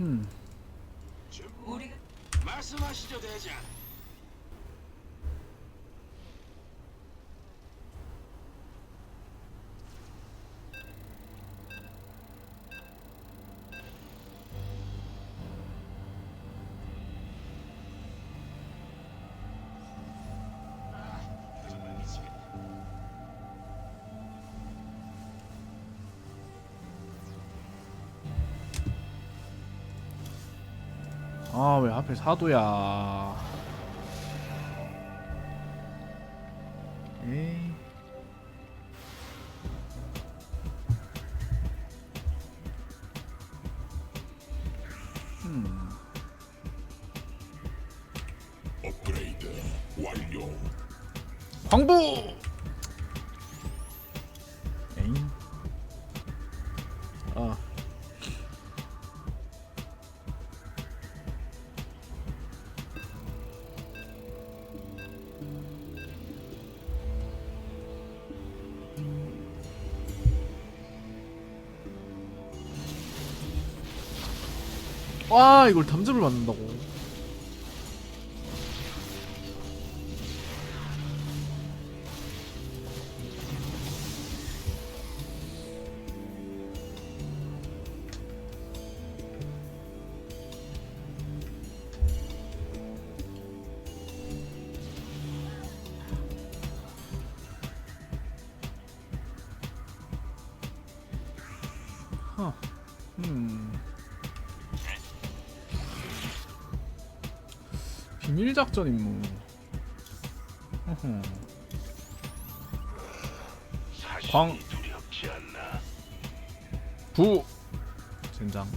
음. 말씀하시죠 대장. 아 왜 하필 사도야 와 이걸 담즙을 맞는다고 비밀 작전 임무. 어허. 광? 부 젠장.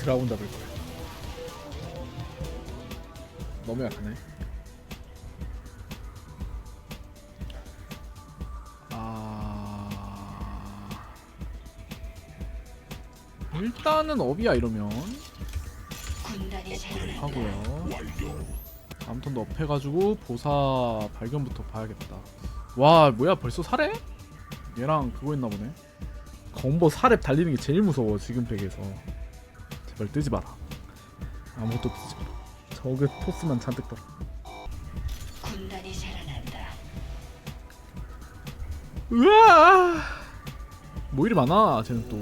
드라곤 잡을 거야. 너무 약하네. 아 일단은 업이야 이러면. 하고요. 완료. 다음 턴도 업 해가지고 보사 발견부터 봐야겠다. 와 뭐야 벌써 사례? 얘랑 그거 있나 보네. 검버 사렙 달리는 게 제일 무서워 지금 팩에서. 제발 뜨지 마라. 아무것도 뜨지 마라. 저그 토스만 잔뜩 떠. 군단이 자라난다. 으아! 뭐 이리 많아 쟤는 또.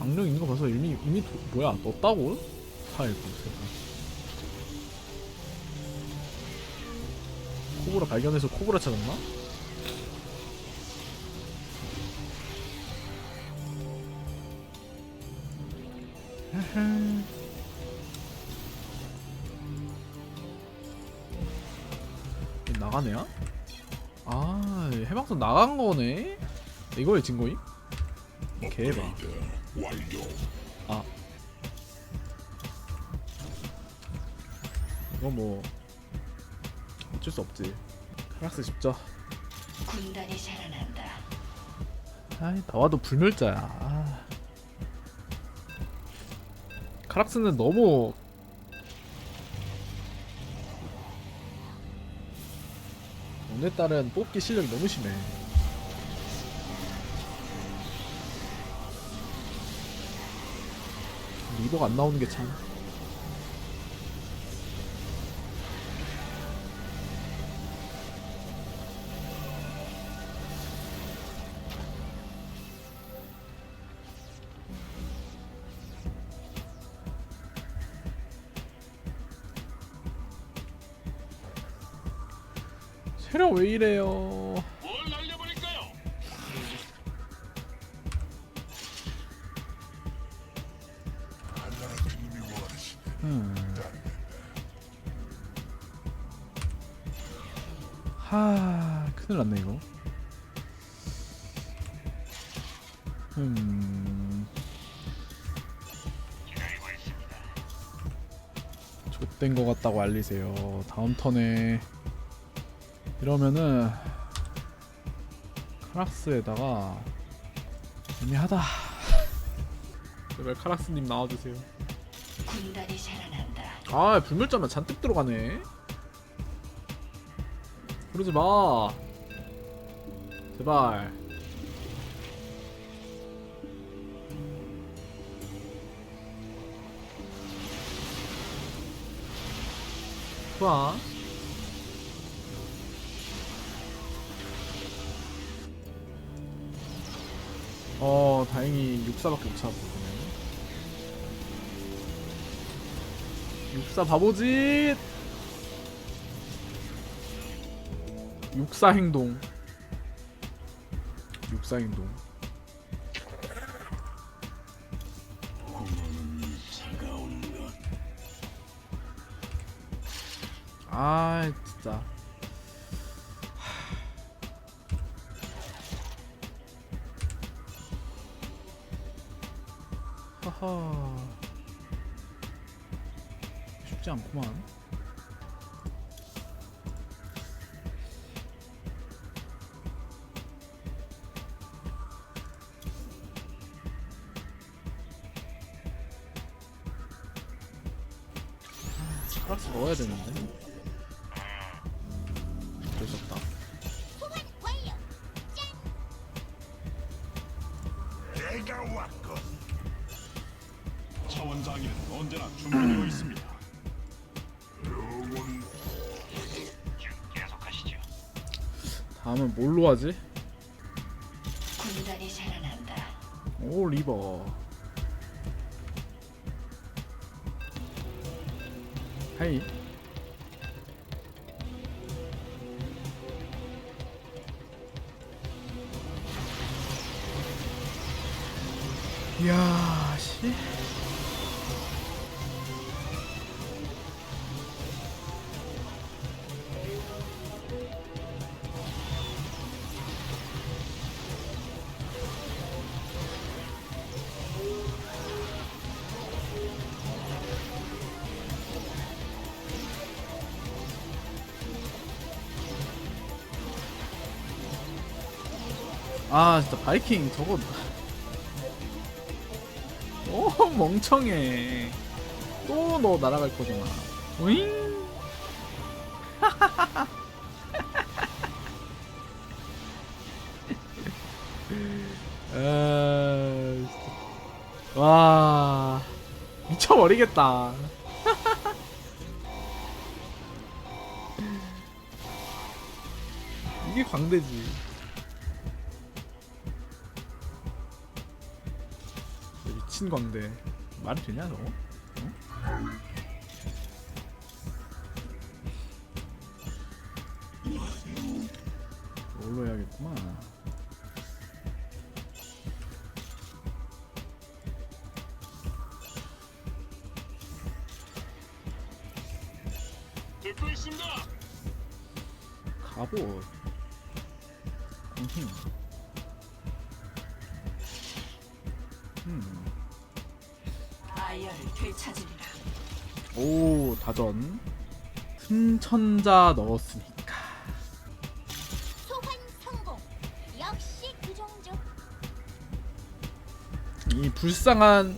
악령 있는 거 벌써 이미 이미 도- 뭐야 떴다고? 파일 검색. 코브라 발견해서 코브라 찾았나? 나가네야? 아 해방선 나간 거네? 이거에 증거임? 개봐 업그레이드 완료. 아 이거 뭐 어쩔 수 없지 카락스 집자 군단이 자라난다. 아이 나와도 불멸자야 아. 카락스는 너무 오늘따른 뽑기 실력이 너무 심해. 리버가 안 나오는 게참 체력 왜 이래요 뭘 날려버릴까요? 음. 하 큰일 났네 이거 음. 좆된 거 같다고 알리세요. 다음 턴에 이러면은 카락스에다가 애매하다. 제발 카락스님 나와주세요. 군단이 살아난다. 아 불멸자만 잔뜩 들어가네. 그러지 마. 제발. 좋아. 어 다행히 육사밖에 못 찾았거든요. 육사 바보짓. 육사 행동. 육사 행동. 아 진짜. 쉽지 않구만. 카락스 넣어야 되는데. 뭘로 하지? 군단이 살아난다. 오 리버. 하이. 이야 아 진짜 바이킹 저거. 오 멍청해. 또 너 날아갈 거잖아. 오잉? 아, 진짜. 와 미쳐버리겠다. 이게 광대지 미친 광대 말이 되냐 저거? 오 다전 틈천자 넣었으니까. 소환 성공. 역시 그 정도. 이 불쌍한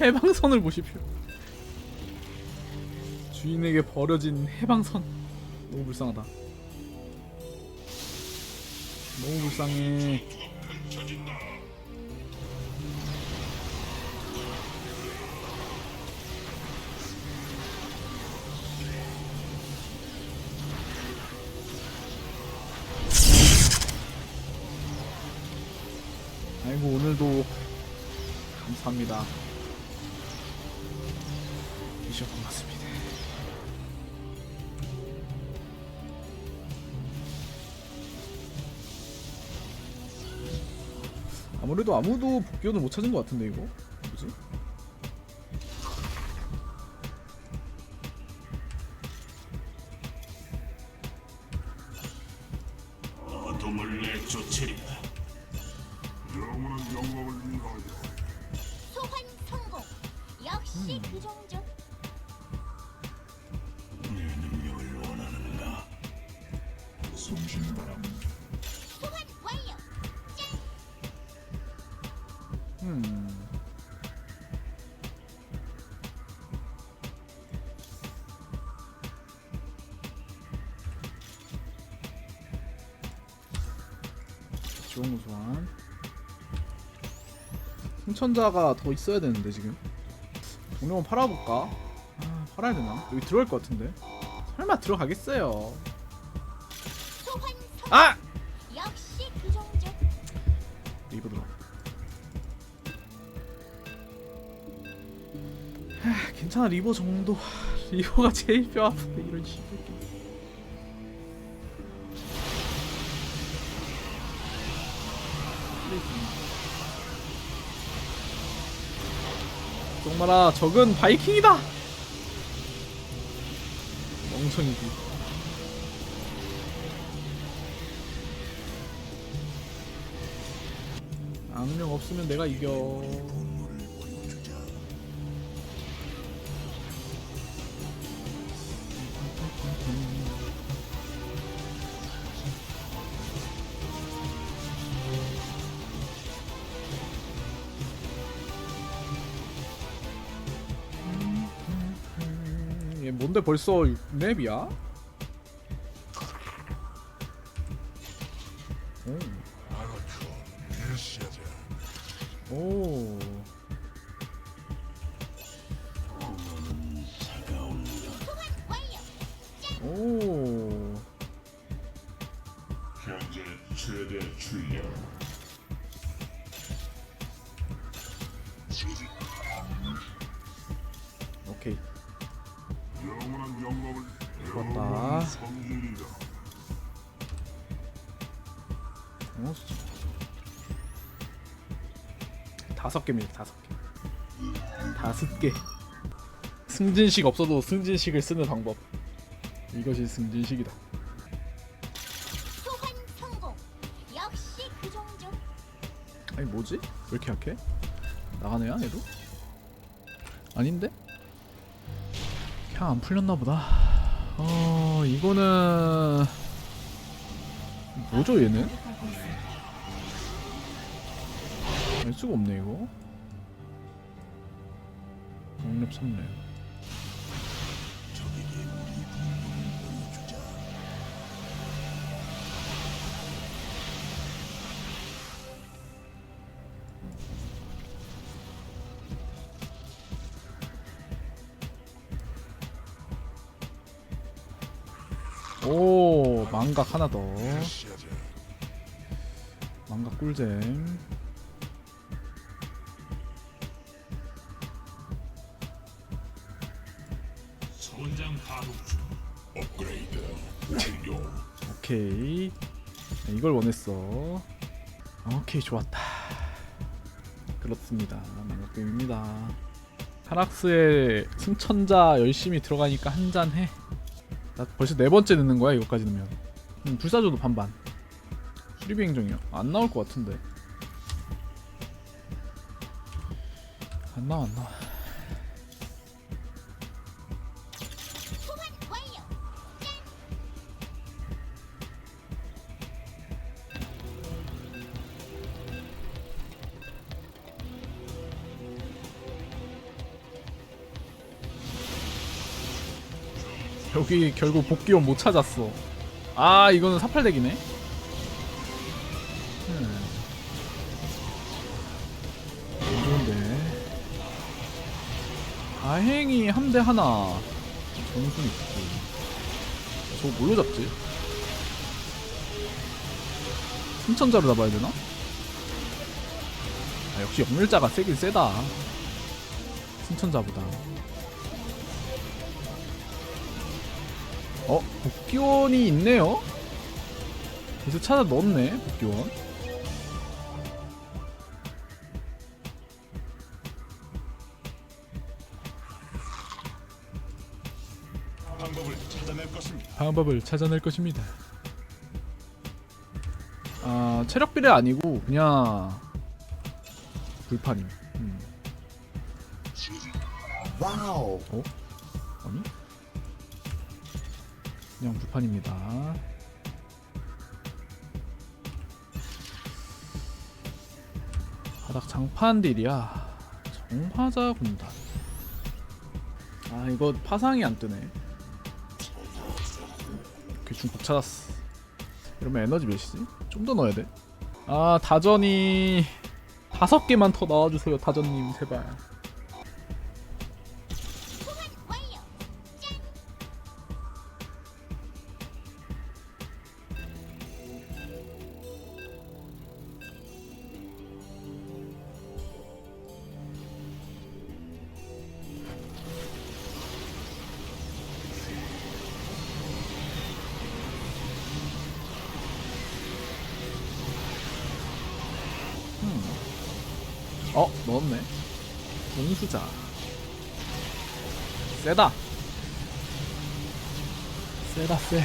해방선을 보십시오. 주인에게 버려진 해방선. 너무 불쌍하다. 너무 불쌍해 미션 고맙습니다. 아무래도 아무도 복귀원을 못 찾은 것 같은데 이거 음. 지원구 소환. 승천자가 더 있어야 되는데 지금. 동료원 팔아볼까? 아, 팔아야 되나? 여기 들어갈 것 같은데. 설마 들어가겠어요? 괜찮아 리버 정도. 리버가 제일 뼈 아프네 이런 시새끼. 정말아 적은 바이킹이다. 멍청이지. 악령 없으면 내가 이겨. 뭔데 벌써 6렙이야? 어, 수- 다섯 개입니다. 다섯 개. 다섯 개. 승진식 없어도 승진식을 쓰는 방법. 이것이 승진식이다. 그. 아니 뭐지? 왜 이렇게 약해? 나가네야 얘도? 아닌데? 그냥 안 풀렸나 보다. 어 이거는 뭐죠 얘는? 수가 없네 이거. 6렙 3렙. 오 망각 하나 더. 망각 꿀잼. 오케이 네, 이걸 원했어 오케이 좋았다 그렇습니다 망각게임입니다 카락스에 승천자 열심히 들어가니까 한 잔 해. 나 벌써 네 번째 넣는 거야 이거까지 넣으면. 음, 불사조도 반반. 수리비 행정이요. 안 나올 것 같은데. 안 나와 안 나와. 여기 결국 복귀원 못 찾았어. 아 이거는 사팔덱이네. 음. 안 좋은데. 다행히 함대 하나 정순 있고. 저거 뭘로 잡지? 승천자로 잡아야 되나? 아, 역시 역멸자가 세긴 세다. 승천자보다. 어? 복귀원이 있네요? 그래서 찾아 넣었네 복귀원 방법을 찾아낼 것입니다. 방법을 찾아낼 것입니다 아 체력 비례 아니고 그냥 불판임 음. 와우. 어? 그냥 불판입니다. 바닥 장판 딜이야. 정화자 군단. 아 이거 파상이 안 뜨네. 대충 복 찾았어. 이러면 에너지 몇이지? 좀 더 넣어야 돼. 아 다전이 다섯 개만 더 넣어주세요 다전님 제발. 세다 세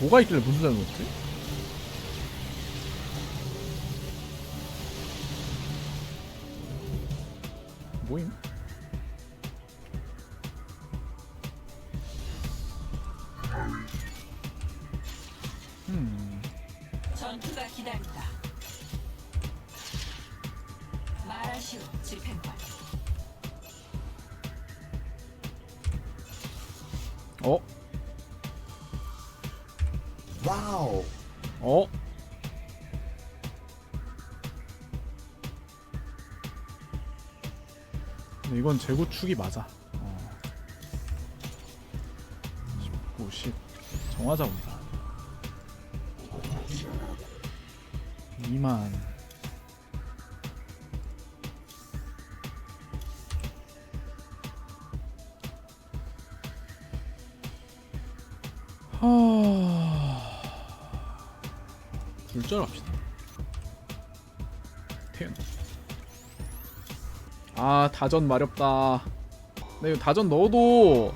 뭐가 있길래 분수자를 넣었지? 뭐임? 어? 근데 이건 재구축이 맞아. 어. 19, 10. 정화자 온다. 2만. 굴절 합시다. 태연. 아 다전 마렵다. 근데 이거 다전 넣어도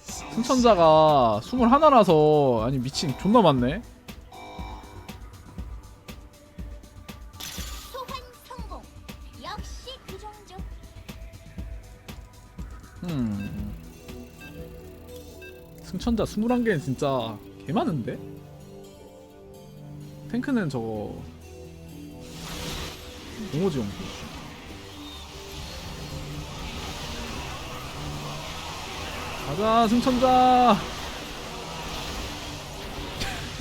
승천자가 21라서 아니 미친 존나 많네. 그. 음. 승천자 21개는 진짜 개 많은데? 탱크는 저거 공호지 용기 가자 승천자!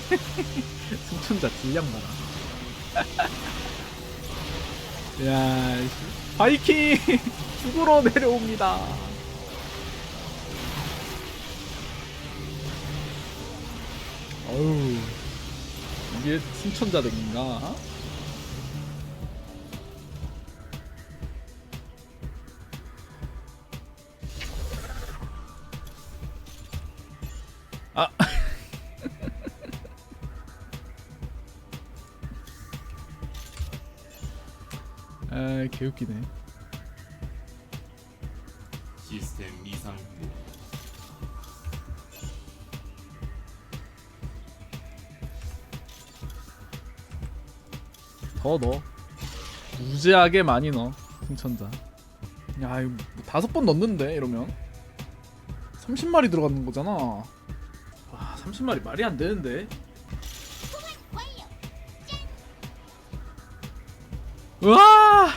승천자 질량 봐라 야이 바이킹! 죽으러 내려옵니다. 어우 이게 승천자들인가? 아 아, 개웃기네. 더 넣어. 무지하게 많이 넣어. 승천자. 야, 이거 뭐 다섯 번 넣는데 이러면 30마리 들어가는 거잖아. 와, 30마리 말이 안 되는데. 우와!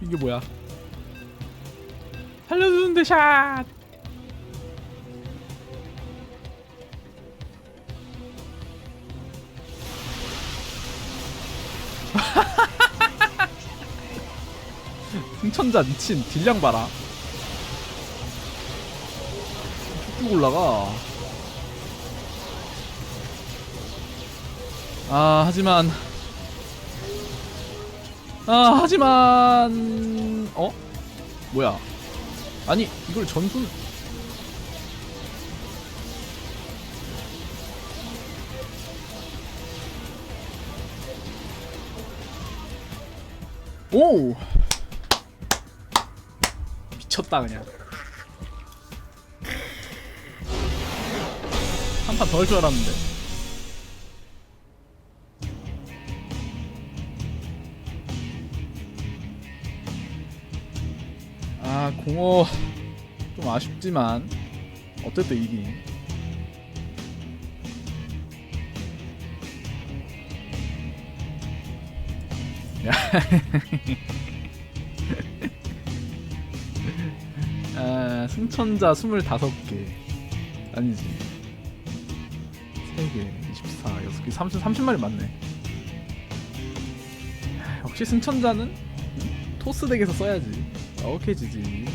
이게 뭐야? 살려주는데 샷! 승천자 미친 딜량 봐라. 쭉쭉 올라가. 아 하지만. 아 하지만. 어? 뭐야? 아니 이걸 전술. 오 미쳤다 그냥. 한판덜줄 알았는데. 아 공허. 좀 아쉽지만 어쨌든 이긴. 야. 승천자 25개. 아니지. 3개 24 6개 30, 30마리 맞네. 역시 승천자는 토스 덱에서 써야지. 오케이 지지